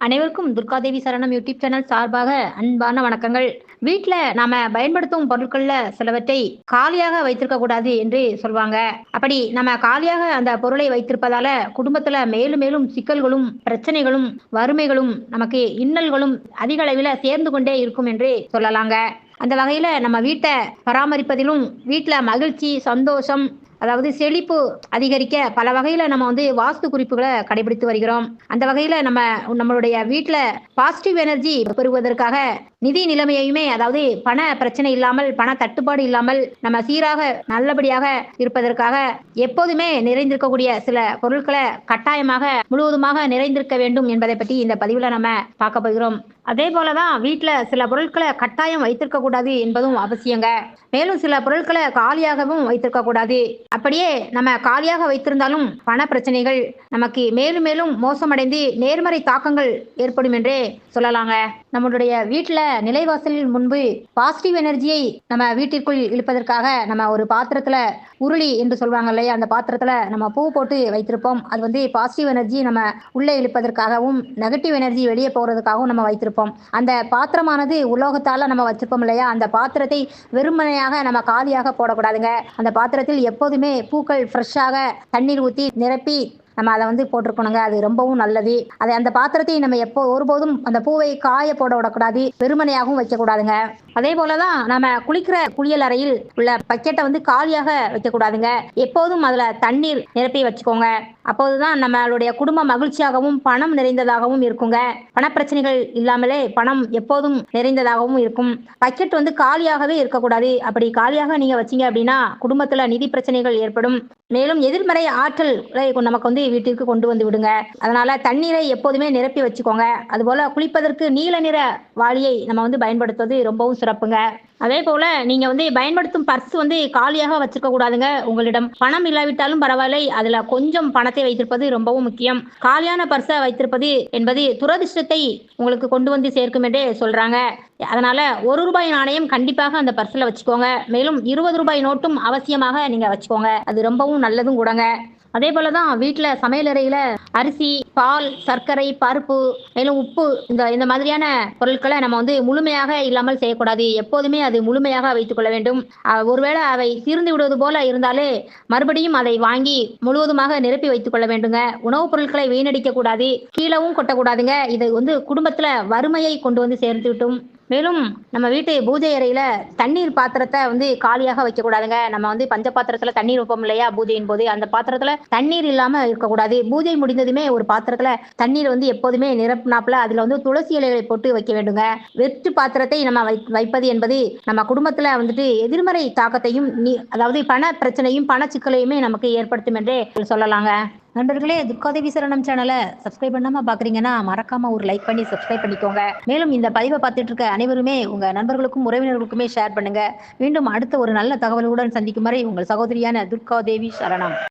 அனைவருக்கும் துர்காதேவி சரணம் YouTube channel சார்பாக அன்பான வணக்கங்கள். வீட்டில் நாம பயன்படுத்தும் பொருட்கள்ல சிலவற்றை காலியாக வைத்திருக்க கூடாது என்று சொல்லுவாங்க அப்படி நம்ம காலியாக அந்த பொருளை வைத்திருப்பதால குடும்பத்துல மேலும் மேலும் சிக்கல்களும் பிரச்சனைகளும் வறுமைகளும் நமக்கு இன்னல்களும் அதிக அளவில் சேர்ந்து கொண்டே இருக்கும் என்று சொல்லலாங்க. அந்த வகையில நம்ம வீட்டை பராமரிப்பதிலும் வீட்டில் மகிழ்ச்சி சந்தோஷம் அதாவது செழிப்பு அதிகரிக்க பல வகையில நம்ம வந்து வாஸ்து குறிப்புகளை கடைபிடித்து வருகிறோம். அந்த வகையில நம்ம நம்மளுடைய வீட்டுல பாசிட்டிவ் எனர்ஜி பெறுவதற்காக நிதி நிலைமையுமே அதாவது பண பிரச்சனை இல்லாமல் பண தட்டுப்பாடு இல்லாமல் நம்ம சீராக நல்லபடியாக இருப்பதற்காக எப்போதுமே நிறைந்திருக்கக்கூடிய சில பொருட்களை கட்டாயமாக முழுவதுமாக நிறைந்திருக்க வேண்டும் என்பதை பற்றி இந்த பதிவுல நம்ம பார்க்க போகிறோம். அதே போலதான் வீட்டில் சில பொருட்களை கட்டாயம் வைத்திருக்க கூடாது என்பதும் அவசியங்க. மேலும் சில பொருட்களை காலியாகவும் வைத்திருக்க கூடாது. அப்படியே நம்ம காலியாக வைத்திருந்தாலும் பண பிரச்சனைகள் நமக்கு மேலும் மேலும் மோசமடைந்து நேர்மறை தாக்கங்கள் ஏற்படும் என்றே சொல்லலாங்க. நம்மளுடைய வீட்டில் நிலைவாசலில் முன்பு பாசிட்டிவ் எனர்ஜியை நம்ம வீட்டிற்குள் இழுப்பதற்காக நம்ம ஒரு பாத்திரத்தில் உருளி என்று சொல்வாங்க இல்லையா? அந்த பாத்திரத்தில் நம்ம பூ போட்டு வைத்திருப்போம். அது வந்து பாசிட்டிவ் எனர்ஜி நம்ம உள்ளே இழுப்பதற்காகவும் நெகட்டிவ் எனர்ஜி வெளியே போகிறதுக்காகவும் நம்ம வைத்திருப்போம். அந்த பாத்திரமானது உலோகத்தால் நம்ம வச்சிருப்போம் இல்லையா? அந்த பாத்திரத்தை வெறுமனையாக நம்ம காலியாக போடக்கூடாதுங்க. அந்த பாத்திரத்தில் எப்போதுமே பூக்கள் ஃப்ரெஷ்ஷாக தண்ணீர் ஊற்றி நிரப்பி நம்ம அதை வந்து போட்டிருக்கணுங்க. அது ரொம்பவும் நல்லது. அதை அந்த பாத்திரத்தை நம்ம எப்போ ஒருபோதும் அந்த பூவை காய போட விடக்கூடாது. வெறுமனையாகவும் வைக்கக்கூடாதுங்க. அதே போலதான் நம்ம குளிக்கிற குளியல் அறையில் உள்ள பக்கெட்டை வந்து காலியாக வைக்கக்கூடாதுங்க. எப்போதும் அதுல தண்ணீர் நிரப்பி வச்சுக்கோங்க. அப்போதுதான் நம்மளுடைய குடும்ப மகிழ்ச்சியாகவும் பணம் நிறைந்ததாகவும் இருக்குங்க. பணப்பிரச்சனைகள் இல்லாமலே பணம் எப்போதும் நிறைந்ததாகவும் இருக்கும். பக்கெட் வந்து காலியாகவே இருக்கக்கூடாது. அப்படி காலியாக நீங்க வச்சீங்க அப்படின்னா குடும்பத்துல நிதி பிரச்சனைகள் ஏற்படும். மேலும் எதிர்மறை ஆற்றல் நமக்கு வந்து வீட்டிற்கு கொண்டு வந்து விடுங்க. அதனால தண்ணீரை எப்போதுமே நிரப்பி வச்சுக்கோங்க. அதுபோல குளிப்பதற்கு நீல நிற வாளியை நம்ம வந்து பயன்படுத்துவது ரொம்பவும் சிறப்புங்க அதே போல நீங்க வந்து பயன்படுத்தும் பர்ஸ் வந்து காலியாக வச்சிருக்க கூடாதுங்க. உங்களிடம் பணம் இல்லாவிட்டாலும் பரவாயில்லை. அதுல கொஞ்சம் பணத்தை வைத்திருப்பது ரொம்பவும் முக்கியம். காலியான பர்ஸை வைத்திருப்பது என்பது துரதிர்ஷ்டத்தை உங்களுக்கு கொண்டு வந்து சேர்க்கும் என்றே சொல்றாங்க. அதனால ஒரு ரூபாய் நாணயம் கண்டிப்பாக அந்த பர்ஸ்ல வச்சுக்கோங்க. மேலும் இருபது ரூபாய் நோட்டும் அவசியமாக நீங்க வச்சுக்கோங்க. அது ரொம்பவும் நல்லதும் கூடங்க. அதே போல தான் வீட்டில் சமையலறையில் அரிசி பால் சர்க்கரை பருப்பு மேலும் உப்பு இந்த இந்த மாதிரியான பொருட்களை நம்ம வந்து முழுமையாக இல்லாமல் செய்யக்கூடாது. எப்போதுமே அது முழுமையாக வைத்துக்கொள்ள வேண்டும். ஒருவேளை அவை தீர்ந்து விடுவது போல இருந்தாலே மறுபடியும் அதை வாங்கி முழுவதுமாக நிரப்பி வைத்துக் கொள்ள வேண்டுங்க. உணவுப் பொருட்களை வீணடிக்க கூடாது. கீழவும் கொட்டக்கூடாதுங்க. இது வந்து குடும்பத்தில் வறுமையை கொண்டு வந்து சேர்த்து விட்டும். மேலும் நம்ம வீட்டு பூஜை அறையில தண்ணீர் பாத்திரத்தை வந்து காலியாக வைக்கக்கூடாதுங்க. நம்ம வந்து பஞ்ச பாத்திரத்துல தண்ணீர் வைப்போம் இல்லையா? பூஜையின் போது அந்த பாத்திரத்துல தண்ணீர் இல்லாம இருக்கக்கூடாது. பூஜை முடிந்ததுமே ஒரு பாத்திரத்துல தண்ணீர் வந்து எப்போதுமே நிரப்பினாப்புல அதுல வந்து துளசி இலைகளை போட்டு வைக்க வேண்டுங்க. வெற்று பாத்திரத்தை நம்ம வைப்பது என்பது நம்ம குடும்பத்துல வந்துட்டு எதிர்மறை தாக்கத்தையும் அதாவது பண பிரச்சனையும் பண சிக்கலையுமே நமக்கு ஏற்படுத்தும் என்றே சொல்லலாங்க. நண்பர்களே துர்காதேவி சரணம் சேனலை சப்ஸ்கிரைப் பண்ணாம பாக்குறீங்கன்னா மறக்காம ஒரு லைக் பண்ணி சப்ஸ்கிரைப் பண்ணிக்கோங்க. மேலும் இந்த பதிவை பார்த்துட்டு இருக்க அனைவருமே உங்க நண்பர்களுக்கும் உறவினர்களுக்குமே ஷேர் பண்ணுங்க. மீண்டும் அடுத்த ஒரு நல்ல தகவலுடன் சந்திக்கும் வரை உங்கள் சகோதரியான துர்காதேவி சரணம்.